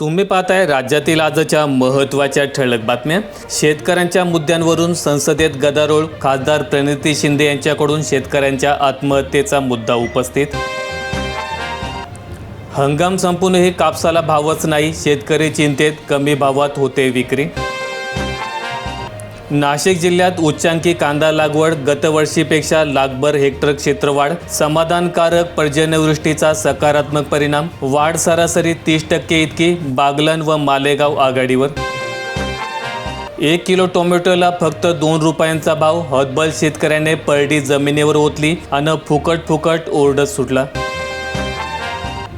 तुम्ही पाहताय राज्यातील आजच्या महत्त्वाच्या ठळक बातम्या. शेतकऱ्यांच्या मुद्द्यांवरून संसदेत गदारोळ. खासदार प्रणिती शिंदे यांच्याकडून शेतकऱ्यांच्या आत्महत्येचा मुद्दा उपस्थित. हंगाम संपूनही कापसाला भावच नाही. शेतकरी चिंतेत कमी भावात होते विक्री. नाशिक जिल्ह्यात उच्चांकी कांदा लागवड गतवर्षीपेक्षा लाखभर हेक्टर क्षेत्रवाढ समाधानकारक पर्जन्यवृष्टीचा सकारात्मक परिणाम वाढ सरासरी तीस टक्के इतकी बागलन व मालेगाव आघाडीवर. एक किलो टोमॅटोला फक्त दोन रुपयांचा भाव हतबल शेतकऱ्याने परडी जमिनीवर ओतली आणि फुकट फुकट ओरडत सुटला.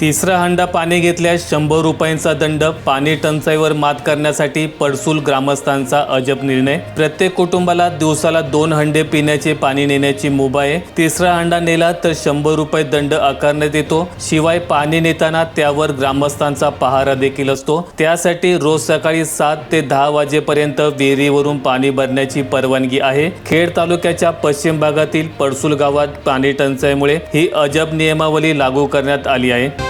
तिसरा हंडा पाणी घेतल्यास शंभर रुपयांचा दंड पाणी टंचाईवर मात करण्यासाठी पडसूल ग्रामस्थांचा अजब निर्णय. प्रत्येक कुटुंबाला दिवसाला दोन हंडे पिण्याचे पाणी नेण्याची मुभा आहे तिसरा हंडा नेला तर शंभर रुपये दंड आकारण्यात येतो. शिवाय पाणी नेताना त्यावर ग्रामस्थांचा पहारा देखील असतो. त्यासाठी रोज सकाळी सात ते दहा वाजेपर्यंत विहिरीवरून पाणी भरण्याची परवानगी आहे. खेड तालुक्याच्या पश्चिम भागातील पडसूल गावात पाणी टंचाईमुळे ही अजब नियमावली लागू करण्यात आली आहे.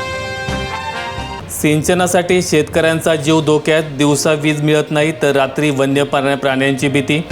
सिंचनासाठी शेतकऱ्यांचा जीव धोक्यात दिवसा वीज मिळत नाही तर रात्री वन्य प्राण्यांची भीती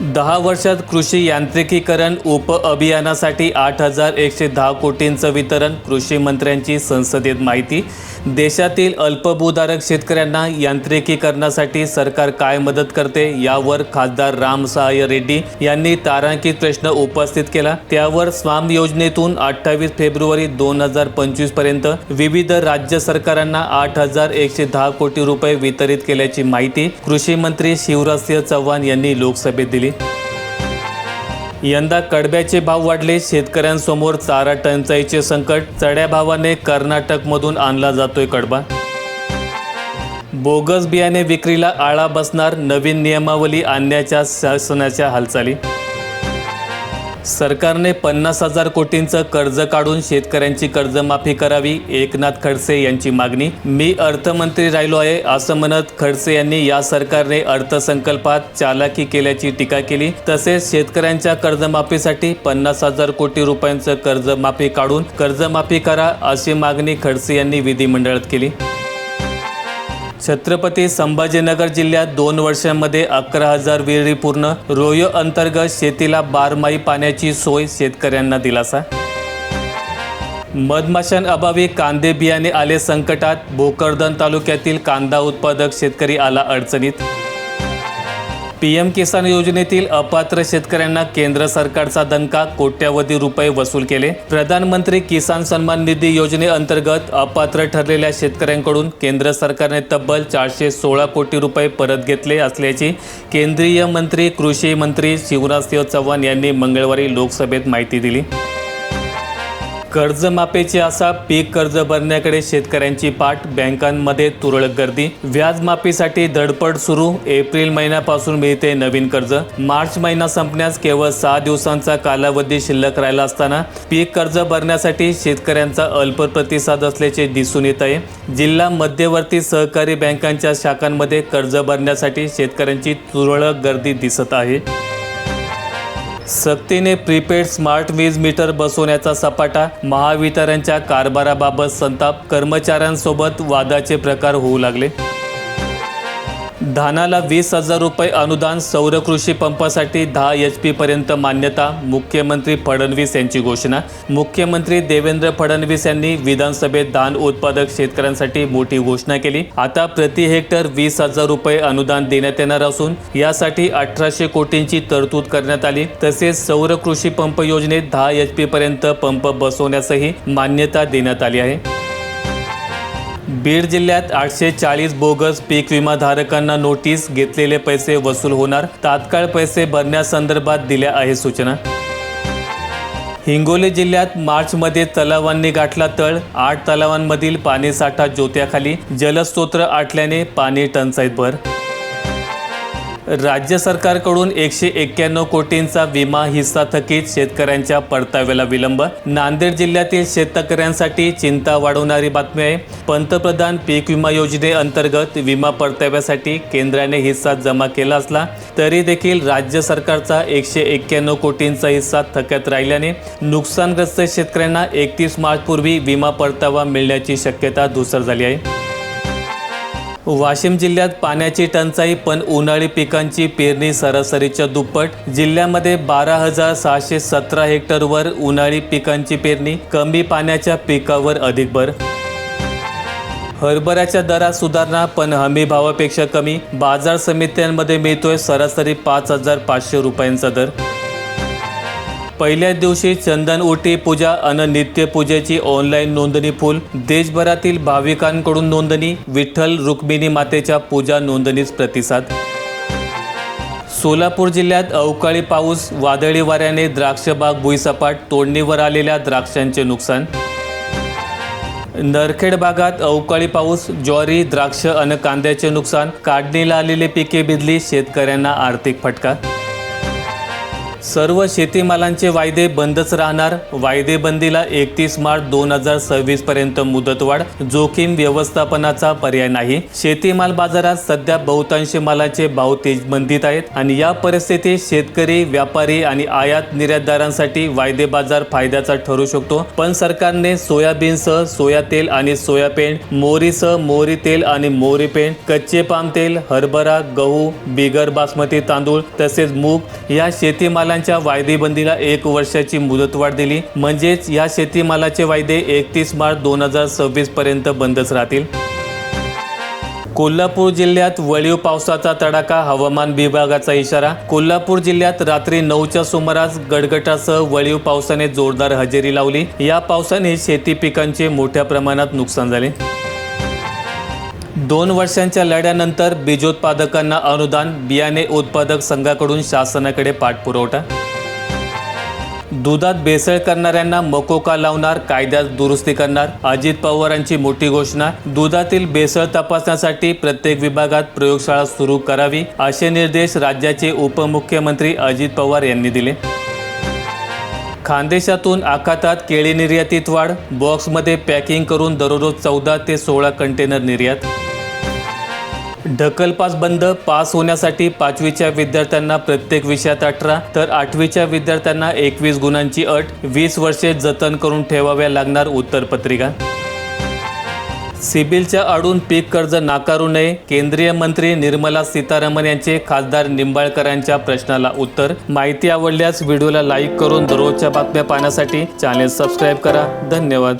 दहा वर्षात कृषी यांत्रिकीकरण उप अभियानासाठी आठ हजार एकशे दहा कोटींचं वितरण कृषी मंत्र्यांची संसदेत माहिती. देशातील अल्पभूधारक शेतकऱ्यांना यांत्रिकीकरणासाठी सरकार काय मदत करते यावर खासदार राम सहाय रेड्डी यांनी तारांकित प्रश्न उपस्थित केला. त्यावर स्वाम योजनेतून अठ्ठावीस फेब्रुवारी दोन हजार पंचवीसपर्यंत विविध राज्य सरकारांना आठ हजार एकशे दहा कोटी रुपये वितरित केल्याची माहिती कृषी मंत्री शिवराजसिंह चव्हाण यांनी लोकसभेत दिली. यंदा कडब्याचे भाव वाढले. शेतकऱ्यांसमोर चारा टंचाईचे संकट. चढ्या भावाने कर्नाटकमधून आणला जातोय कडबा. बोगस बियाणे विक्रीला आळा बसणार नवीन नियमावली आणण्याच्या शासनाच्या हालचाली. सरकारने पन्नास हजार कोटींचं कर्ज काढून शेतकऱ्यांची कर्जमाफी करावी एकनाथ खडसे यांची मागणी. मी अर्थमंत्री राहिलो आहे असं म्हणत खडसे यांनी या सरकारने अर्थसंकल्पात चालाकी केल्याची टीका केली. तसेच शेतकऱ्यांच्या कर्जमाफीसाठी पन्नास हजार कोटी रुपयांचं कर्जमाफी काढून कर्जमाफी करा अशी मागणी खडसे यांनी विधिमंडळात केली. छत्रपती संभाजीनगर जिल्ह्यात दोन वर्षांमध्ये अकरा हजार विहिरी पूर्ण. रोयो अंतर्गत शेतीला बारमाही पाण्याची सोय शेतकऱ्यांना दिलासा. मधमाशांअभावी कांदे बियाणे आले संकटात. भोकरदन तालुक्यातील कांदा उत्पादक शेतकरी आला अडचणीत. पी एम किसान योजनेतील अपात्र शेतकऱ्यांना केंद्र सरकारचा दणका कोट्यावधी रुपये वसूल केले. प्रधानमंत्री किसान सन्मान निधी योजनेअंतर्गत अपात्र ठरलेल्या शेतकऱ्यांकडून केंद्र सरकारने तब्बल चारशे सोळा कोटी रुपये परत घेतले असल्याची केंद्रीय मंत्री कृषी मंत्री शिवराजसिंह चव्हाण यांनी मंगळवारी लोकसभेत माहिती दिली. कर्जमाफीची असा पीक कर्ज भरण्याकडे शेतकऱ्यांची पाठ बँकांमध्ये तुरळक गर्दी. व्याजमाफीसाठी धडपड सुरू. एप्रिल महिन्यापासून मिळते नवीन कर्ज. मार्च महिना संपण्यास केवळ सहा दिवसांचा कालावधी शिल्लक राहिला असताना पीक कर्ज भरण्यासाठी शेतकऱ्यांचा अल्प प्रतिसाद असल्याचे दिसून येत आहे. जिल्हा मध्यवर्ती सहकारी बँकांच्या शाखांमध्ये कर्ज भरण्यासाठी शेतकऱ्यांची तुरळक गर्दी दिसत आहे. सक्तीने प्रीपेड स्मार्ट वीज मीटर बसवण्याचा सपाटा महावितरणच्या कारभाराबाबत संताप कर्मचाऱ्यांसोबत वादाचे प्रकार होऊ लागले. धानाला वीस हजार रुपये अनुदान सौर कृषी पंपासाठी दहा एच पी पर्यंत मान्यता मुख्यमंत्री फडणवीस यांची घोषणा. मुख्यमंत्री देवेंद्र फडणवीस यांनी विधानसभेत धान उत्पादक शेतकऱ्यांसाठी मोठी घोषणा केली. आता प्रति हेक्टर वीस हजार रुपये अनुदान देण्यात येणार असून यासाठी अठराशे कोटींची तरतूद करण्यात आली. तसेच सौर कृषी पंप योजनेत दहा एच पी पर्यंत पंप बसवण्यासही मान्यता देण्यात आली आहे. बीड जिल्ह्यात आठशे चाळीस बोगस पीक विमा धारकांना नोटीस घेतलेले पैसे वसूल होणार. तात्काळ पैसे भरण्यासंदर्भात दिल्या आहेत सूचना. हिंगोली जिल्ह्यात मार्चमध्ये तलावांनी गाठला तळ. आठ तलावांमधील पाणीसाठा जोत्याखाली. जलस्रोत आटल्याने पाणी टंचाईत भर. राज्य सरकारकडून एकशे एक्क्याण्णव कोटींचा विमा हिस्सा थकीत शेतकऱ्यांच्या परताव्याला विलंब. नांदेड जिल्ह्यातील शेतकऱ्यांसाठी चिंता वाढवणारी बातमी आहे. पंतप्रधान पीक विमा योजनेअंतर्गत विमा परताव्यासाठी केंद्राने हिस्सा जमा केला असला तरी देखील राज्य सरकारचा एकशे एक्क्याण्णव कोटींचा हिस्सा थक्यात राहिल्याने नुकसानग्रस्त शेतकऱ्यांना एकतीस मार्चपूर्वी विमा परतावा मिळण्याची शक्यता धुसर झाली आहे. वाशिम जिल्ह्यात पाण्याची टंचाई पण उन्हाळी पिकांची पेरणी सरासरीच्या दुप्पट. जिल्ह्यामध्ये बारा हजार सहाशे सतरा हेक्टरवर उन्हाळी पिकांची पेरणी कमी पाण्याच्या पिकावर अधिक भर. हरभऱ्याच्या दरात सुधारणा पण हमी भावापेक्षा कमी. बाजार समित्यांमध्ये मिळतोय सरासरी पाच हजार पाचशे रुपयांचा दर. पहिल्याच दिवशी चंदन ओटी पूजा अन नित्यपूजेची ऑनलाईन नोंदणी फुल. देशभरातील भाविकांकडून नोंदणी. विठ्ठल रुक्मिणी मातेच्या पूजा नोंदणीस प्रतिसाद. सोलापूर जिल्ह्यात अवकाळी पाऊस वादळी वाऱ्याने द्राक्षबाग भुईसपाट तोडणीवर आलेल्या द्राक्षांचे नुकसान. नरखेड भागात अवकाळी पाऊस ज्वारी द्राक्ष अन कांद्याचे नुकसान. काढणीला आलेली पिके भिजली शेतकऱ्यांना आर्थिक फटका. सर्व शेतीमालांचे वायदे बंदच राहणार. वायदेबंदीला एकतीस मार्च दोन हजार सव्वीस पर्यंत मुदतवाढ. जोखीम व्यवस्थापनाचा पर्याय नाही. शेतीमाल बाजारात सध्या बहुतांशी मालाचे भाव तेजबंदीत आहेत आणि या परिस्थितीत शेतकरी व्यापारी आणि आयात निर्यातदारांसाठी वायदे बाजार फायद्याचा ठरू शकतो. पण सरकारने सोयाबीनसह सोया तेल आणि सोयापेंड मोहरीसह मोहरी तेल आणि मोहरी पेंड कच्चे पाम तेल हरभरा गहू बिगर बासमती तांदूळ तसेच मूग या शेतीमाला पिकांच्या वायदेबंदीला एक वर्षाची मुदतवाढ दिली. म्हणजेच या शेतीमालाचे वायदे एकतीस मार्च दोन हजार सव्वीस पर्यंत बंदच राहतील. कोल्हापूर जिल्ह्यात वळीव पावसाचा तडाखा हवामान विभागाचा इशारा. कोल्हापूर जिल्ह्यात रात्री नऊच्या सुमारास गडगटासह वळीव पावसाने जोरदार हजेरी लावली. या पावसाने शेती पिकांचे मोठ्या प्रमाणात नुकसान झाले. दोन वर्षांच्या लढ्यानंतर बीजोत्पादकांना अनुदान बियाणे उत्पादक संघाकडून शासनाकडे पाठपुरवठा. दुधात भेसळ करणाऱ्यांना मकोका लावणार कायद्यात दुरुस्ती करणार अजित पवारांची मोठी घोषणा दुधातील भेसळ तपासण्यासाठी प्रत्येक विभागात प्रयोगशाळा सुरू करावी असे निर्देश राज्याचे उपमुख्यमंत्री अजित पवार यांनी दिले. खानदेशातून आखातात केळी निर्यातीत वाढ बॉक्समध्ये पॅकिंग करून दररोज चौदा ते सोळा कंटेनर निर्यात. ढकलपास बंद पास होण्यासाठी पाचवीच्या विद्यार्थ्यांना प्रत्येक विषयात अठरा तर आठवीच्या विद्यार्थ्यांना एकवीस गुणांची अट वीस वर्षे जतन करून ठेवाव्या लागणार उत्तरपत्रिका. सिबिलच्या आडून पीक कर्ज नाकारू नये केंद्रीय मंत्री निर्मला सीतारामन यांचे खासदार निंबाळकरांच्या प्रश्नाला उत्तर. माहिती आवडल्यास व्हिडिओला लाईक करून दररोजच्या बातम्या पाहण्यासाठी चॅनेल सबस्क्राईब करा. धन्यवाद.